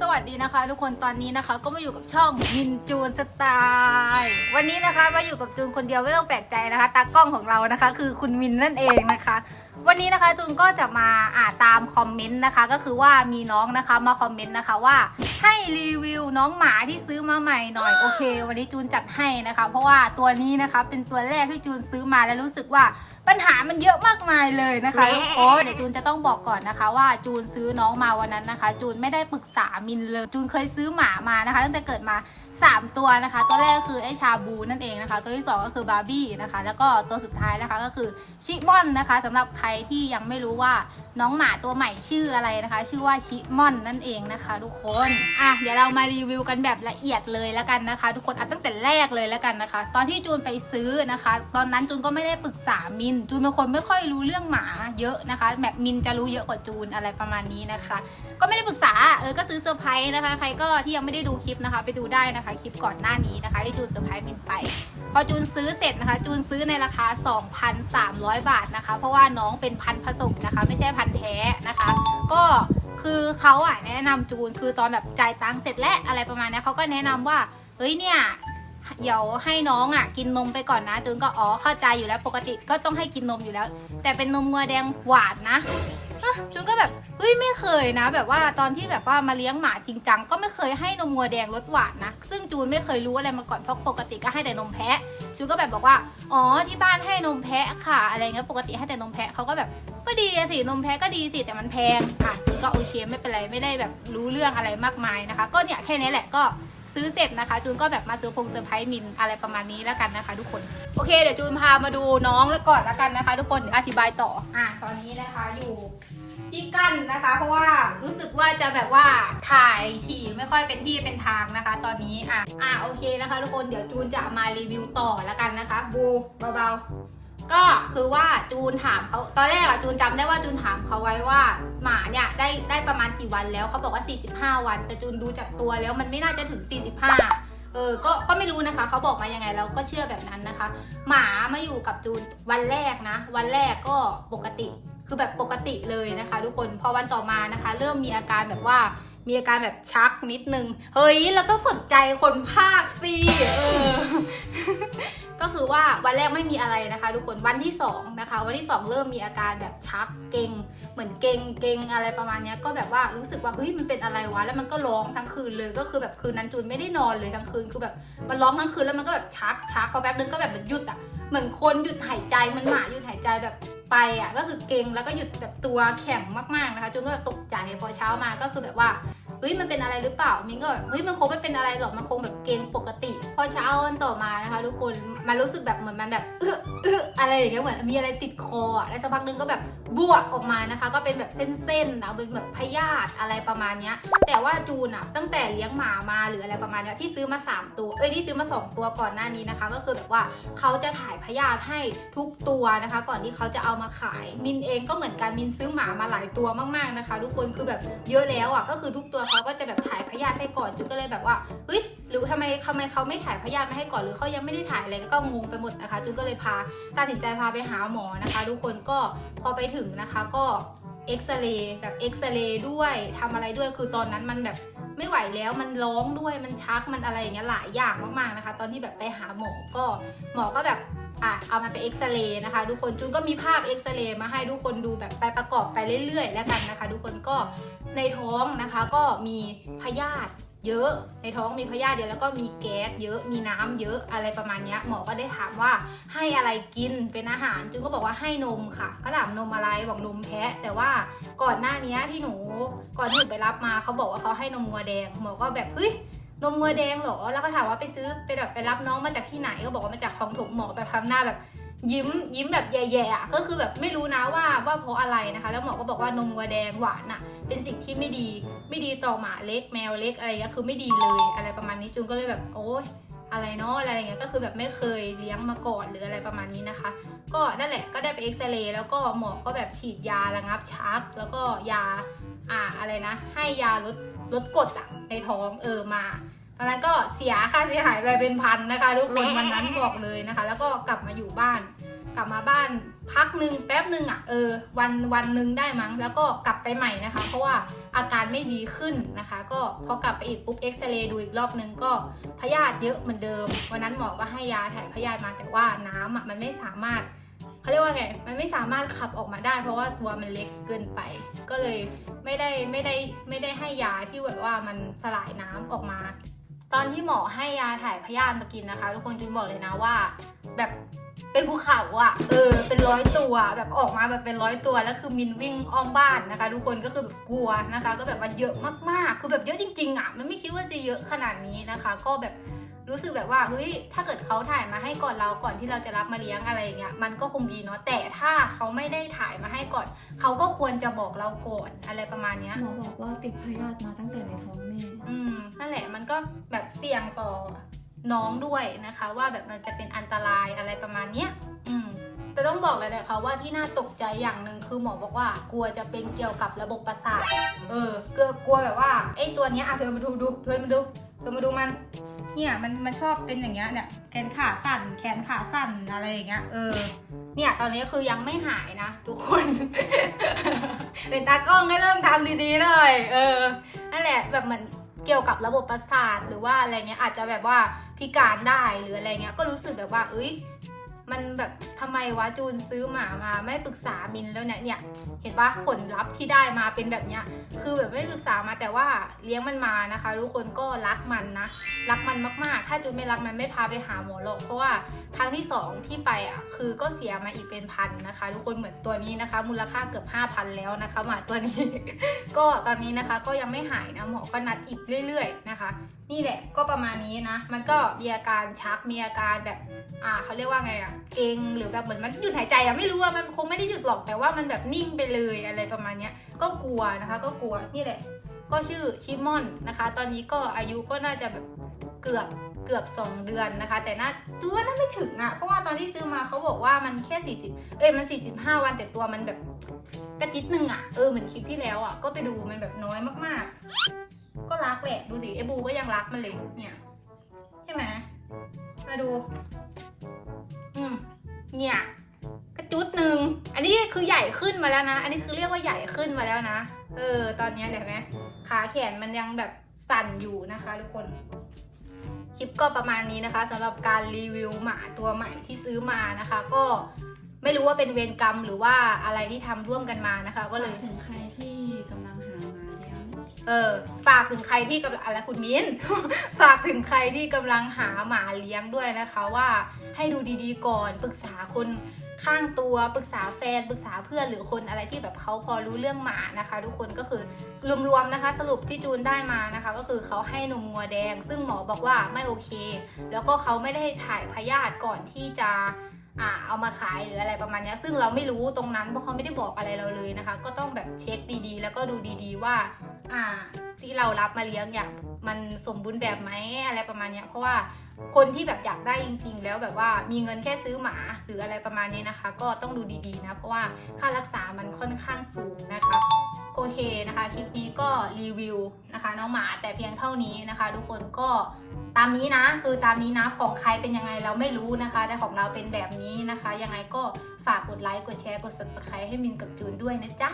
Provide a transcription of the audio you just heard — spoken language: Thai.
สวัสดีนะคะ ทุกคนตอนนี้นะคะ ก็มาอยู่กับช่องมินจูนสไตล์วันนี้นะคะมาอยู่กับจูนคนเดียวไม่ต้องแปลกใจนะคะ ตากล้องของเรานะคะ คือคุณมินนั่นเองนะคะ วันนี้นะคะจูนก็จะมาอ่านตามคอมเมนต์นะคะ ก็คือว่ามีน้องนะคะมาคอมเมนต์นะคะว่าให้รีวิวน้องหมาที่ซื้อมาใหม่หน่อยโอเค วันนี้จูนจัดให้นะคะ เพราะว่าตัวนี้นะคะเป็นตัวแรกที่จูนซื้อมาแล้วรู้สึกว่าปัญหามันเยอะมากมายเลยนะคะโอ้เดี๋ยวจูนจะต้องบอกก่อนนะคะ ว่าจูนซื้อน้องมาวันนั้นนะคะ จูนไม่ได้ปรึกษามินเลยจูนเคยซื้อหมามานะคะ ตั้งแต่เกิดมา 3 ตัวนะคะ ตัวแรกคือไอชาบูนั่นเองนะคะ ตัวที่ 2 ก็คือบาร์บี้นะคะ แล้วก็ตัวสุดท้ายนะคะก็คือชิมอนนะคะสำหรับใครที่ยังไม่รู้ว่าน้องหมาตัวใหม่ชื่ออะไรนะคะ ชื่อว่าชิมอนนั่นเองนะคะ ทุกคนอะเดี๋ยวเรามารีวิวกันแบบละเอียดเลยแล้วกันนะคะ ทุกคนเอาตั้งแต่แรกเลยแล้วกันนะคะ ตอนที่จูนไปซื้อนะคะ ตอนนั้นจูนก็ไม่ได้ปรึกษามิน จูนเป็นคนไม่ค่อยรู้เรื่องหมาเยอะนะคะแบบมินจะรู้เยอะกว่าจูนอะไรประมาณนี้นะคะ ก็ไม่ได้ปรึกษาเออก็ซื้อเซอร์ไพรส์นะคะ ใครก็ที่ยังไม่ได้ดูคลิปนะคะ ไปดูได้นะคะคลิปก่อนหน้านี้นะคะที่จูนเซอร์ไพรส์มินไป อจูนซื้อเสร็จนะคะ จูนซื้อในราคา 2,300 บาทนะคะ เพราะว่าน้องเป็นพันผสมนะคะ ไม่ใช่พันแท้นะคะ ก็คือเขาอะแนะนำจูนคือตอนแบบจ่ายตังค์เสร็จและอะไรประมาณนี้เขาก็แนะนำว่าเฮ้ยเนี่ยเดี๋ยวให้น้องอะกินนมไปก่อนนะจูนก็อ๋อเข้าใจอยู่แล้วปกติก็ต้องให้กินนมอยู่แล้ว แต่เป็นนมงัวแดงหวานนะ จูนก็แบบเฮ้ยไม่เคยนะ แบบว่าตอนที่แบบว่ามาเลี้ยงหมาจริงจังก็ไม่เคยให้นมงัวแดงรสหวานนะ ซึ่งจูนไม่เคยรู้อะไรมาก่อนเพราะปกติก็ให้แต่นมแพะ จูนก็แบบบอกว่าอ๋อที่บ้านให้นมแพะค่ะ อะไรเงี้ยปกติให้แต่นมแพะเขาก็แบบก็ดีสินมแพะก็ดีสิแต่มันแพงอะจูนก็โอเคไม่เป็นไรไม่ได้แบบรู้เรื่องอะไรมากมายนะคะ ก็เนี่ยแค่นี้แหละก็ซื้อเสร็จนะคะ จูนก็แบบมาซื้อพงเซอร์ไพรส์มินอะไรประมาณนี้แล้วกันนะคะ ทุกคนโอเค เดี๋ยวจูนพามาดูน้องแล้วก่อนแล้วกันนะคะ ทุกคนเดี๋ยวอธิบายต่ออะตอนนี้นะคะอยู่ ที่กั้นนะคะ เพราะว่ารู้สึกว่าจะแบบว่าถ่ายฉี่ไม่ค่อยเป็นที่เป็นทางนะคะ ตอนนี้อะอะโอเคนะคะ ทุกคนเดี๋ยวจูนจะมารีวิวต่อแล้วกันนะคะ บูเบาๆก็คือว่าจูนถามเขาตอนแรกอะจูนจำได้ว่าจูนถามเขาไว้ว่าหมาเนี่ยได้ได้ประมาณกี่วันแล้วเขาบอกว่า 45 วัน แต่จูนดูจากตัวแล้วมันไม่น่าจะถึง 45เออ ก็ ก็ไม่รู้นะคะ เขาบอกมายังไงเราก็เชื่อแบบนั้นนะคะ หมามาอยู่กับจูนวันแรกนะ วันแรกก็ปกติ คือแบบปกติเลยนะคะ ทุกคนพอวันต่อมานะคะ เริ่มมีอาการแบบว่ามีอาการแบบชักนิดนึง เฮ้ย เราต้องสนใจคนภาคสิเออก็คือว่าวันแรกไม่มีอะไรนะคะ ทุกคนวันที่สองนะคะวันที่สองเริ่มมีอาการแบบชักเกร็งเหมือนเกร็งเกร็งอะไรประมาณนี้ก็แบบว่ารู้สึกว่าเฮ้ยมันเป็นอะไรวะแล้วมันก็ร้องทั้งคืนเลยก็คือแบบคืนนั้นจูนไม่ได้นอนเลยทั้งคืนคือแบบมันร้องทั้งคืนแล้วมันก็แบบชักชักพอแป๊บนึงก็แบบมันหยุดอะเหมือนคนหยุดหายใจมันหมาหยุดหายใจแบบไปอะก็คือเกร็งแล้วก็หยุดแบบตัวแข็งมากๆนะคะจูนก็แบบตกใจพอเช้ามาก็คือแบบว่า เฮ้ยมันเป็นอะไรหรือเปล่ามิ้นก็แบบเฮ้ยมันคงไม่เป็นอะไรหรอกมันคงแบบเกรงปกติ พอเช้าวันต่อมานะคะ ทุกคนมันรู้สึกแบบเหมือนมันแบบเออเอออะไรอย่างเงี้ยเหมือนมีอะไรติดคออะแล้วสักพักนึงก็แบบ บวกออกมานะคะ ก็เป็นแบบเส้นๆนะเป็นแบบพยาธิอะไรประมาณเนี้ยแต่ว่าจูนอะตั้งแต่เลี้ยงหมามาหรืออะไรประมาณเนี้ยที่ซื้อมา 3 ตัวเอ้ยที่ซื้อมา 2 ตัวก่อนหน้านี้นะคะ ก็คือแบบว่าเขาจะถ่ายพยาธิให้ทุกตัวนะคะ ก่อนที่เขาจะเอามาขายมินเองก็เหมือนกันมินซื้อหมามาหลายตัวมากๆนะคะ ทุกคนคือแบบเยอะแล้วอะก็คือทุกตัวเขาก็จะแบบถ่ายพยาธิให้ก่อนจูนก็เลยแบบว่าเฮ้ยหรือทำไมทำไมเขาไม่ถ่ายพยาธิมาให้ก่อนหรือเขายังไม่ได้ถ่ายอะไรก็งงไปหมดนะคะจูนก็เลยพาตัดสินใจพาไปหาหมอนะคะ ทุกคนก็พอไปถึงนะคะก็เอ็กซเรย์แบบเอ็กซเรย์ด้วยทำอะไรด้วยคือตอนนั้นมันแบบไม่ไหวแล้วมันร้องด้วยมันชักมันอะไรอย่างเงี้ยหลายอย่างมากๆนะคะ ตอนที่แบบไปหาหมอก็หมอก็แบบอะเอามันไปเอ็กซเรย์นะคะทุกคนจูนก็มีภาพเอ็กซเรย์มาให้ทุกคนดูแบบไปประกอบไปเรื่อยๆ แล้วกันนะคะ ทุกคนก็ในท้องนะคะก็มีพยาธิ เยอะ ในท้องมีพยาธิเยอะแล้วก็มีแก๊สเยอะมีน้ำเยอะอะไรประมาณนี้หมอก็ได้ถามว่าให้อะไรกินเป็นอาหารจูนก็บอกว่าให้นมค่ะเขาถามนมอะไรบอกนมแพะ แต่ว่าก่อนหน้านี้ที่หนูก่อนที่หนูไปรับมาเขาบอกว่าเขาให้นมงัวแดงหมอก็แบบเฮ้ยนมงัวแดงเหรอแล้วก็ถามว่าไปซื้อไปแบบไปรับน้องมาจากที่ไหนก็บอกว่ามาจากคลองถมหมอแบบทำหน้าแบบ ยิ้มยิ้มแบบแย่ๆอะก็คือแบบไม่รู้นะว่าว่าเพราะอะไรนะคะ แล้วหมอก็บอกว่านมงัวแดงหวานอะเป็นสิ่งที่ไม่ดีไม่ดีต่อหมาเล็กแมวเล็กอะไรเงี้ยคือไม่ดีเลยอะไรประมาณนี้จูนก็เลยแบบโอ๊ยอะไรเนาะอะไรเงี้ยก็คือแบบไม่เคยเลี้ยงมาก่อนหรืออะไรประมาณนี้นะคะ ก็นั่นแหละก็ได้ไปเอ็กซเรย์แล้วก็หมอก็แบบฉีดยาระงับชัก แล้วก็ยาอ่าอะไรนะ ให้ยาลดลดกรดอะในท้องเออมา ตอนนั้นก็เสียค่าเสียหายไปเป็นพันนะคะ ทุกคนวันนั้นบอกเลยนะคะ แล้วก็กลับมาอยู่บ้าน กลับมาบ้านพักหนึ่งแป๊บหนึ่งอะเออวันวันหนึ่งได้มั้ง แล้วก็กลับไปใหม่นะคะ เพราะว่าอาการไม่ดีขึ้นนะคะ ก็พอกลับไปอีกปุ๊บเอ็กซเรย์ดูอีกรอบนึงก็พยาธิเยอะเหมือนเดิม วันนั้นหมอก็ให้ยาถ่ายพยาธิมาแต่ว่าน้ำอะมันไม่สามารถเขาเรียกว่าไง มันไม่สามารถขับออกมาได้ เพราะว่าตัวมันเล็กเกินไป ก็เลยไม่ได้ไม่ได้ไม่ได้ให้ยาที่แบบว่ามันสลายน้ำออกมา ตอนที่หมอให้ยาถ่ายพยาธิมากินนะคะ ทุกคนจุนบอกเลยนะว่า แบบเป็นภูเขาอะเออ เป็นร้อยตัว แบบออกมาแบบเป็นร้อยตัวแล้วคือมินวิ่งอ้อมบ้านนะคะ ทุกคนก็คือแบบกลัวนะคะ ก็แบบว่าเยอะมากๆ คือแบบเยอะจริงๆอะมันไม่คิดว่าจะเยอะขนาดนี้นะคะ ก็แบบรู้สึกแบบว่าเฮ้ยถ้าเกิดเขาถ่ายมาให้ก่อนเราก่อนที่เราจะรับมาเลี้ยงอะไรอย่างเงี้ยมันก็คงดีเนาะแต่ถ้าเขาไม่ได้ถ่ายมาให้ก่อน เขาก็ควรจะบอกเราก่อนอะไรประมาณเนี้ยหมอบอกว่าติดพยาธิมาตั้งแต่ในท้องแม่อืมนั่นแหละมันก็แบบ เสี่ยงต่อน้องด้วยนะคะ ว่าแบบมันจะเป็นอันตรายอะไรประมาณเนี้ยอืมแต่ต้องบอกเลยนะคะว่าที่น่าตกใจอย่างหนึ่งคือหมอบอกว่ากลัวจะเป็นเกี่ยวกับระบบประสาท เออ เกลัวกลัวแบบว่าไอ้ตัวเนี้ยอะเธอมาดูดูเธอมาดูเธอมาดูมัน เนี่ยมันมันชอบเป็นอย่างเงี้ยเนี่ยแขนขาสั่นแขนขาสั่นอะไรอย่างเงี้ยเออ เนี่ยตอนนี้คือยังไม่หายนะทุกคน เป็นตากล้องให้เริ่มทำดีๆหน่อยเออนั่นแหละแบบเหมือน เกี่ยวกับระบบประสาทหรือว่าอะไรเงี้ยอาจจะแบบว่าพิการได้หรืออะไรเงี้ยก็รู้สึกแบบว่าเอ้ย มันแบบทำไมวะจูนซื้อหมามาไม่ปรึกษามินแล้วเนี่ยเนี่ยเห็นปะผลลัพธ์ที่ได้มาเป็นแบบเนี้ยคือแบบไม่ปรึกษามาแต่ว่าเลี้ยงมันมานะคะทุกคนก็รักมันนะรักมันมากๆ ถ้าจูนไม่รักมันไม่พาไปหาหมอหรอกเพราะว่าครั้งที่สองที่ไปอะคือก็เสียมาอีกเป็นพันนะคะ ทุกคนเหมือนตัวนี้นะคะ มูลค่าเกือบ 5,000 แล้วนะคะหมาตัวนี้ ก็ตอนนี้นะคะก็ยังไม่หายนะหมอก็นัดอีกเรื่อย ๆ นะคะ นี่แหละก็ประมาณนี้นะ มันก็มีอาการชักมีอาการแบบ อ่าเขาเรียกว่าไงอะเองหรือแบบเหมือนมันหยุดหายใจอะไม่รู้ว่ามันคงไม่ได้หยุดหรอกแต่ว่ามันแบบนิ่งไปเลยอะไรประมาณเนี้ยก็กลัวนะคะ ก็กลัวนี่แหละ ก็ชื่อชิมอนนะคะ ตอนนี้ก็อายุก็น่าจะแบบเกือบเกือบ 2 เดือนนะคะ แต่น่าตัวน่าไม่ถึงอะเพราะว่าตอนที่ซื้อมาเขาบอกว่ามันแค่ 40 เอ้ยมัน 45 วันแต่ตัวมันแบบกระจิตหนึ่งอะเออเหมือนคลิปที่แล้วอะก็ไปดูมันแบบน้อยมากๆ ก็รักแหละดูสิไอ้บูก็ยังรักมันเลยเนี่ยใช่ไหมมาดู อืมเนี่ยกระจุดหนึ่งอันนี้คือใหญ่ขึ้นมาแล้วนะ อันนี้คือเรียกว่าใหญ่ขึ้นมาแล้วนะ เออ ตอนนี้เห็นไหมขาแขนมันยังแบบสั่นอยู่นะคะทุกคน คลิปก็ประมาณนี้นะคะสำหรับการรีวิวหมาตัวใหม่ที่ซื้อมานะคะ ก็ไม่รู้ว่าเป็นเวรกรรมหรือว่าอะไรที่ทำร่วมกันมานะคะ ก็เลยถึงใครที่กำลังหาหมา เออฝากถึงใครที่กำลังอะไรคุณมิ้น ฝากถึงใครที่กำลังหาหมาเลี้ยงด้วยนะคะว่าให้ดูดีๆก่อนปรึกษาคนข้างตัวปรึกษาแฟนปรึกษาเพื่อนหรือคนอะไรที่แบบเขาพอรู้เรื่องหมานะคะ ทุกคนก็คือรวมๆนะคะ สรุปที่จูนได้มานะคะ ก็คือเขาให้นมงัวแดง ซึ่งหมอบอกว่าไม่โอเค แล้วก็เขาไม่ได้ถ่ายพยาธิก่อนที่จะ อ่าเอามาขายหรืออะไรประมาณนี้ซึ่งเราไม่รู้ตรงนั้นเพราะเขาไม่ได้บอกอะไรเราเลยนะคะ ก็ต้องแบบเช็คดีๆ แล้วก็ดูดีๆว่าอ่าที่เรารับมาเลี้ยงอย่างมันสมบูรณ์แบบไหมอะไรประมาณนี้เพราะว่าคนที่แบบอยากได้จริง ๆ แล้วแบบว่ามีเงินแค่ซื้อหมาหรืออะไรประมาณนี้นะคะ ก็ต้องดูดีๆนะเพราะว่าค่ารักษามันค่อนข้างสูงนะคะโอเคนะคะคลิปนี้ก็รีวิวนะคะน้องหมาแต่เพียงเท่านี้นะคะ ทุกคนก็ ตามนี้นะคือตามนี้นะของใครเป็นยังไงเราไม่รู้นะคะ แต่ของเราเป็นแบบนี้นะคะ ยังไงก็ฝากกดไลค์กดแชร์กด subscribe ให้มินกับจูนด้วยนะจ๊ะ